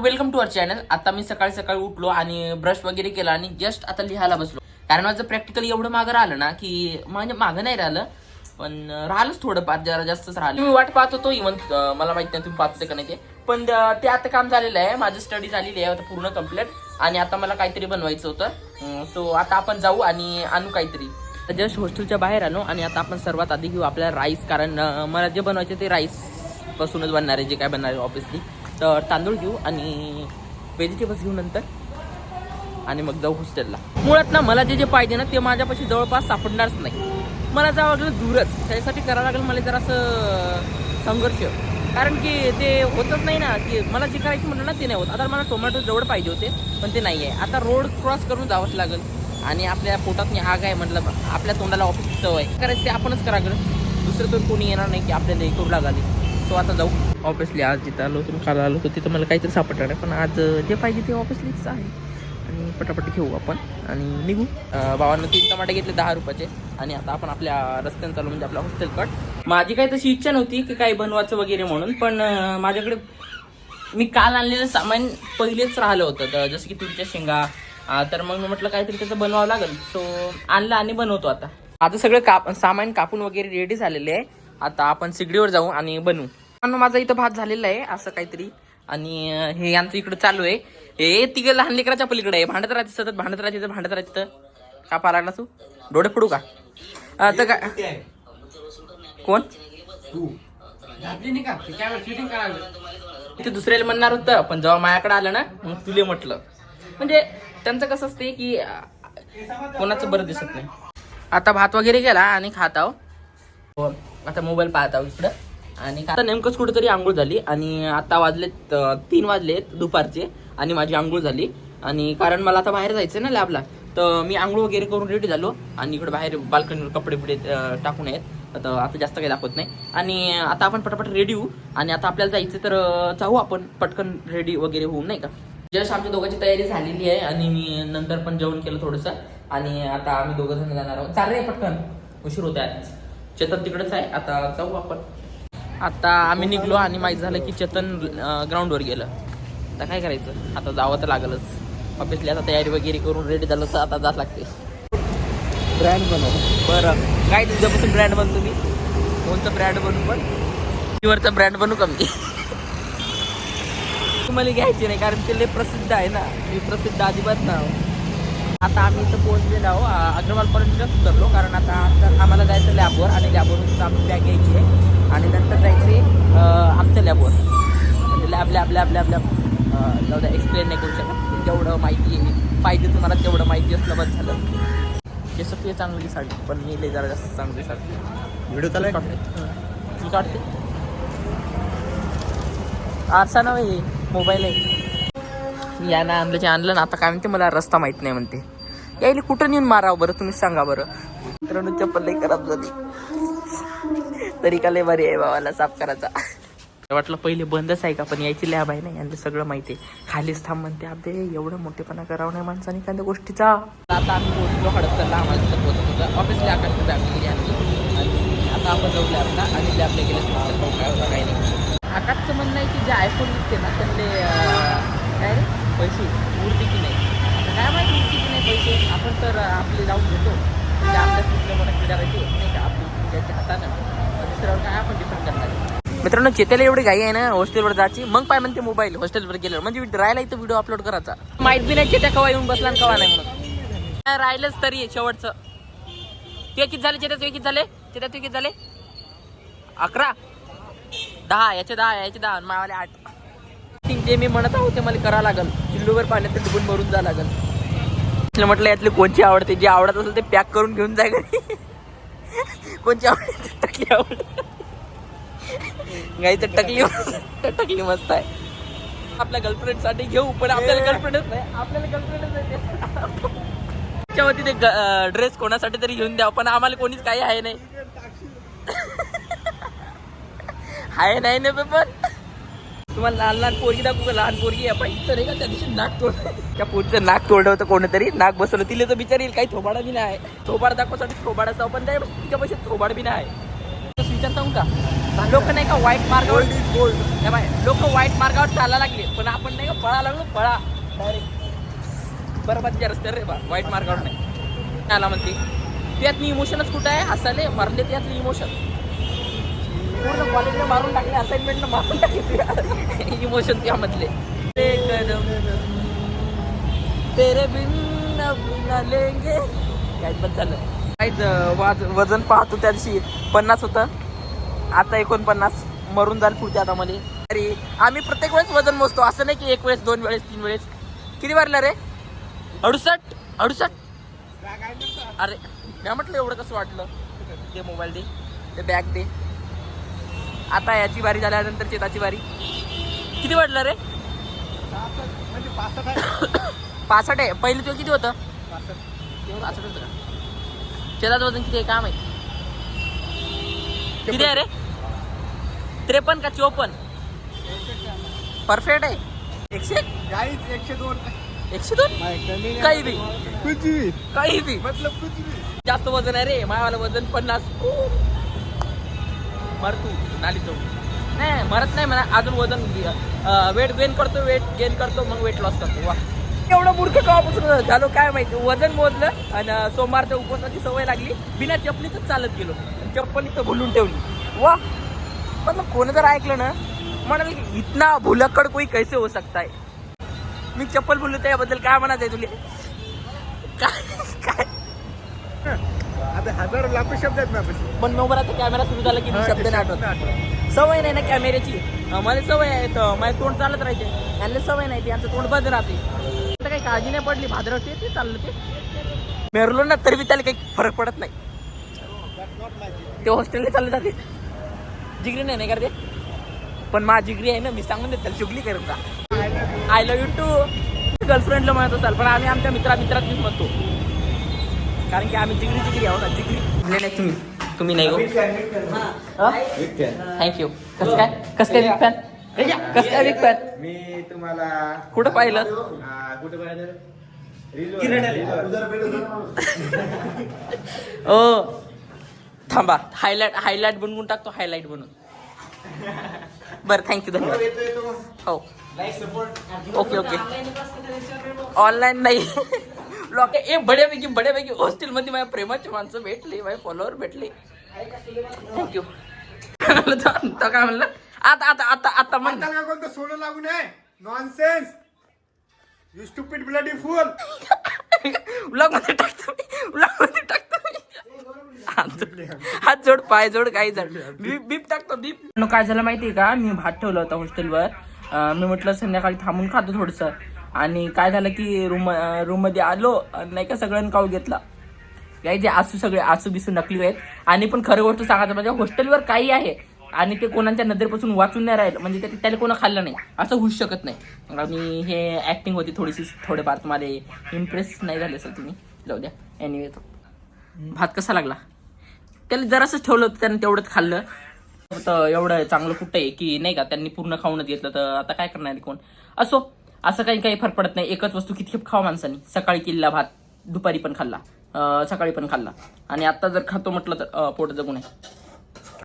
Welcome to our channel आता मी सकाळी सकाळी उठलो आणि ब्रश वगैरे केला आणि जस्ट आता लिहायला बसलो. कारण माझं प्रॅक्टिकल एवढं मागं राहिलं ना की म्हणजे मागं नाही राहिलं पण राहिलंच थोडंफार जरा जास्तच राहिलं. मी वाट पाहत होतो इव्हन मला माहीत नाही तुम्ही पाहत का नाही ते. पण ते आता काम झालेलं आहे. माझं स्टडी झालेली आहे आता पूर्ण कंप्लीट आणि आता मला काहीतरी बनवायचं होतं. सो आता आपण जाऊ आणि आणू काहीतरी. तर जस्ट हॉस्टेलच्या बाहेर आणू आणि आता आपण सर्वात आधी घेऊ आपल्याला राईस कारण मला जे बनवायचे ते राईस पासूनच बनणार आहे जे काय बनणार आहे ऑब्विसली तर तांदूळ घेऊ आणि व्हेजिटेबल्स घेऊ नंतर. आणि मग जाऊ हॉस्टेलला मुळात ना मला जे जे पाहिजे ना ते माझ्यापाशी जवळपास सापडणारच नाही. मला जावं लागलं दूरच. त्याच्यासाठी करावं लागलं मला जरासं संघर्ष. कारण की ते होतच नाही ना की मला जे करायचं म्हटलं ना ते नाही होत. आता मला टोमॅटो जवळ पाहिजे होते पण ते नाही आहे आता रोड क्रॉस करून जावंच लागेल. आणि आपल्या पोटात आग आहे म्हटलं आपल्या तोंडाला ऑफिस चव आहे. करायचं ते आपणच करा दुसरं तर कोणी येणार नाही की आपल्याला हे करू लागले. सो आता जाऊ. ऑफिसली आज जिथं आलो होतो काल आलो होतो तिथं मला काहीतरी सापडणार नाही. पण आज जे पाहिजे ते ऑफिसलीच आहे. आणि पटापट घेऊ आपण. आणि निघू. बाबांना भावानं तीन टमाटे घेतले दहा रुपयाचे. आणि आता आपण आपल्या रस्त्याने चालू म्हणजे आपला हॉस्टेल कट माझी काही तशी इच्छा नव्हती की काही बनवायचं वगैरे म्हणून पण माझ्याकडे मी काल आणलेलं सामान पहिलेच राहिलं होतं. जसं की तुमच्या शेंगा तर मग मी म्हटलं काहीतरी त्याचं बनवावं लागेल. सो आणलं आणि बनवतो आता. आता सगळं काप सामान कापून वगैरे रेडी झालेले आहे. आता आपण सिगडीवर जाऊ आणि बनवू. माझा इथं भात झालेला आहे असं काहीतरी. आणि हे यांचं इकडं चालू आहे. हे तिघं लहान लेकराच्या पलीकडे आहे. भांडत राहते सतत भांडत राहते भांडत राहते का पा लागला तू? डोळे फोडू का? तर काय कोण? इथे दुसऱ्याला म्हणणार होतं पण जेव्हा माझ्याकडे आलं ना मग तुले म्हटलं. म्हणजे त्यांचं कसं असते की कोणाचं बरं दिसत नाही. आता भात वगैरे गेला आणि खात आहो. हो, आता मोबाईल पाहत आहो इकडं. आणि आता नेमकंच कुठेतरी आंघोळ झाली आणि आता वाजलेत तीन वाजलेत दुपारचे आणि माझी आंघोळ झाली. आणि कारण मला आता बाहेर जायचं ना लॅबला तर मी आंघोळ वगैरे करून रेडी झालो आणि इकडे बाहेर बाल्कनीवर कपडे बिडे टाकून आहेत. तर आता जास्त काही दाखवत नाही. आणि आता आपण पटापट रेडी होऊ आणि आता आपल्याला जायचं तर जाऊ आपण. पटकन रेडी वगैरे होऊ नाही का? जस्ट आमच्या दोघांची तयारी झालेली आहे आणि मी नंतर पण जेवण केलं थोडंसं. आणि आता आम्ही दोघं जण जाणार आहोत. चाललंय पटकन. उशीर होत आहे चेतन तिकडेच आहे. आता जाऊ आपण. आता आम्ही निघलो आणि माहीत झालं की चेतन ग्राउंडवर गेलं. आता काय करायचं? आता जावं तर लागलच. ऑब्विसली आता तयारी वगैरे करून रेडी झालं तर आता जात लागते ब्रँड बनव. बरं. काय तुझ्यापासून ब्रँड बनतो मी कोणतं ब्रँड बनू पण? वरचा ब्रँड बनू का मी? तुम्हाला घ्यायचे नाही कारण ते लय प्रसिद्ध आहे ना. मी प्रसिद्ध अजिबात ना आता आम्ही इथं पोहोचलेलो आहो अग्रवालपर्यंत उतरलो कारण आता आता आम्हाला जायचं लॅबवर आणि लॅबवरून आम्ही बॅग घ्यायची आहे. आणि नंतर जायचे आमच्या लॅबवर म्हणजे lab lab lab lab lab जाऊ द्या एक्सप्लेन नाही करू शकत. जेवढं माहिती आहे पाहिजे तुम्हाला तेवढं माहिती असलं बस झालं. केस तुझी चांगली साडी पण मी लय जरा जास्त चांगली साडी. व्हिडिओ चालू आहे? तू काढते. आरसा नव्हे मोबाईल आहे. या ना आणलं आणलं ना आता काय म्हणते मला रस्ता माहीत नाही म्हणते. यायला कुठं नेऊन मारावं बरं तुम्ही सांगा बरं. मित्रांनो चप्पल लई खराब झाली. तरी का लय बरी आहे बाबाला साफ करायचा. वाटलं पहिले बंदच आहे का पण यायची लॅब आहे ना यांना सगळं माहिती आहे. खालीच थांब म्हणते अबे एवढं मोठेपणा करावं नाही माणसाने एखाद्या गोष्टीचा. आता आम्ही पोहोचलो हडपसरला आम्हाला तिथं पोहोचत होतं. ऑफिसली आकाशची गेली आमची आणि आता आपण जाऊ लॅबला आणि लॅबला गेलं तर काय होतं काही नाही. आकाशचं म्हणणं आहे की जे आयफोन विकते ना अं, काय रे? पैसे. उरते की नाही? आता काय माहिती उरते की नाही पैसे? आपण तर आपले जाऊन घेतो. म्हणजे आपल्या कुठल्या मला क्रीडा राहते नाही का? आपली त्याच्या हातानं. दुसऱ्यावर काय आपण डिपेंड करणार मित्रांनो चेत्याला एवढी घाई आहे ना हॉस्टेलवर जायची. मग काय म्हणते मोबाईल हॉस्टेलवर गेल्यावर. म्हणजे राहायला इथं व्हिडिओ अपलोड करायचा. माहीत बी नाही चेत्या कवा येऊन बसला आणि कवा नाही म्हणून. काय राहिलंच तरी आहे शेवटचं. ते किती झाले चेत्या ते किती झाले? चेत्या ते किती झाले? अकरा? दहा याचे दहा याचे दहा आणि मावाले आठ. जे मी म्हणत आहोत ते मला करावं लागल. चिल्लूवर पाण्यात डुबून मरून जा लागल. म्हटलं यातले कोणची आवडते? जे आवडत असेल ते पॅक करून घेऊन जाय कोणची आवडते टकली गाई तर टकली टकली मस्त आहे. आपल्या गर्लफ्रेंडसाठी घेऊ पण आपल्याला गर्लफ्रेंडच नाही. आपल्याला गर्लफ्रेंडच नाही त्याच्यावरती ते ड्रेस कोणासाठी तरी घेऊन द्या पण आम्हाला कोणीच काही आहे नाही. आहे नाही ना पेपर तुम्हाला लहान लहान पोरगी दाखवू का? लहान पोरगी आहे. पाहिजे रे का? त्या दिवशी नाक तोड त्या पोरीचं नाक तोडलं होतं कोणतरी. नाक बसवलं. तिला तर बिचारी काही थोबाडा बी नाही. थोबाड दाखवसाठी थोबाडाचा पण त्या तिच्या पैसे थोबाड बी नाही. विचार सांगू का? लोक नाही का वाईट मार्गावर हे लोक वाईट मार्गावर चालायला लागले पण आपण नाही का पळा लागलो? पळा. डायरेक्ट बरोबर रस्त्यावर रे बा. वाईट मार्गावर नाही. आला म्हणते. त्यातली इमोशनच कुठं आहे? हसाले मारले त्यातली इमोशन पूर्ण कॉलेजला मारून टाकले असाइनमेंट मारून टाकले इमोशन त्यामधले. ते कदम तेरे बिन न लेंगे. काय पण झालं. काहीच वाज वजन पाहतो त्या दिवशी पन्नास होतं. आता एकोणपन्नास. मरून जाईल पुढच्या आता मध्ये अरे आम्ही प्रत्येक वेळेस वजन मोजतो. असं नाही की एक वेळेस दोन वेळेस तीन वेळेस. किती भरलं रे? अडुसष्ट. अडुसष्ट. अरे मी म्हटलं एवढं कसं वाटलं? ते मोबाईल दे. ते बॅग दे. आता याची बारी झाल्यानंतर चेताची बारी किती वाटलं रे? पासष्ट आहे. पहिले तुझं किती होतं? पासष्ट होतं का चेताचं वजन किती आहे? काय माहिती? किती आहे रे? त्रेपन्न का चोपन्न? परफेक्ट आहे. एकशे? एक? एकशे दोन? एकशे दोन काही बी. कुछ भी काही बी. मतलब कुछ भी जास्त वजन आहे रे. मायावाला वजन पन्नास. मर तू नाली तो नाही मरत नाही म्हणा अजून वजन वेट गेन करतो वेट गेन करतो मग वेट लॉस करतो. वा. एवढं मूर्ख कवापासून झालो काय माहिती? वजन मोजलं आणि सोमवारच्या उपवासाची सवय लागली. बिना चपलीतच चालत गेलो. आणि चप्पल इथं भुलून ठेवली. वा. मतलब कोणी जर ऐकलं ना म्हणाल की इतना भुलक्कड कोई कैसे हो सकता है? मी चप्पल भुललो त्याबद्दल काय म्हणत आहे तुले? काय काय आता हजार लाखो शब्द आहेत ना पण मोबाईलचा कॅमेरा सुरू झाला की मी शब्द नाही आठवत. सवय नाही ना कॅमेऱ्याची अं, मला सवय आहे तर माझे तोंड चालत राहायचे. यांना सवय नाही ती यांचं तोंड बंद राहते. आता काही काळजी नाही पडली भाद्र ते चाललं ते. मेरलो ना तरी बी त्याला काही फरक पडत नाही. ते हॉस्टेलला चालले जाते. जिगरी नाही नाही का रे ते? पण माझी जिगरी आहे ना मी सांगून देत त्याला चुकली करत जा. आय लव्ह यू टू गर्लफ्रेंडला म्हणत असाल पण आम्ही आमच्या मित्रा मित्रातलीच म्हणतो. कारण की आम्ही जिगरी जिगरी आहो ना जिगरी नाही तुम्ही. तुम्ही नाही हो. थँक्यू कसं काय? कसं काय बिग फॅन कसं काय बिग फॅन मी तुम्हाला कुठं पाहिलं? कुठं पाहिलं? ओ थांबा. हायलाइट हायलाइट बनवून टाकतो हायलाइट बनवून. बरं थँक्यू धन्यवाद. हो. ओके ओके ऑनलाईन नाही. लोक ए बड्यापैकी बड्यापैकी हॉस्टेल मध्ये माझ्या प्रेमाचे माणसं भेटले माझे फॉलोअर भेटले. थँक्यू तो काय म्हणलं? आता आता आता आता म्हण. म्हणताल का कोणतं सोनं लागून आहे nonsense you stupid bloody fool ब्लॉगमध्ये टाकतो ब्लॉगमध्ये टाकतो हात जोड- हात जोड पाय जोड काही जोड. बीप बीप टाकतो बीप. काय झालं माहितीये का? मी भात ठेवलं होतं हॉस्टेलवर मी म्हटलं संध्याकाळी थांबून खातो थोडस. आणि काय झालं की रूम रूममध्ये आलो नाही का सगळ्यांनी काऊ घेतला. काय जे आसू सगळे आसू बिसू नकली आहेत. आणि पण खरं गोष्ट सांगायचं म्हणजे हॉस्टेलवर काही आहे. आणि ते कोणाच्या नजरेपासून वाचून नाही राहिलं. म्हणजे ते- त्याला कोणा खाल्लं नाही. असं होऊच शकत नाही. आणि हे ॲक्टिंग होती थोडीशी थोडेफार तुम्हाला इम्प्रेस नाही झाले असेल तुम्ही. जाऊ द्या. एनिवे तो भात कसा लागला? त्याला जरासंच ठेवलं होतं त्यानं तेवढंच खाल्लं. तर एवढं चांगलं कुठं आहे की नाही का? त्यांनी पूर्ण खाऊनच घेतलं. तर आता काय करणार कोण? असो. असं काही काही फरक पडत नाही. एकच वस्तू किती खावा माणसानी. सकाळी केलेला भात दुपारी पण खाल्ला. सकाळी पण खाल्ला. आणि आता जर खातो म्हटलं तर पोट जगू नये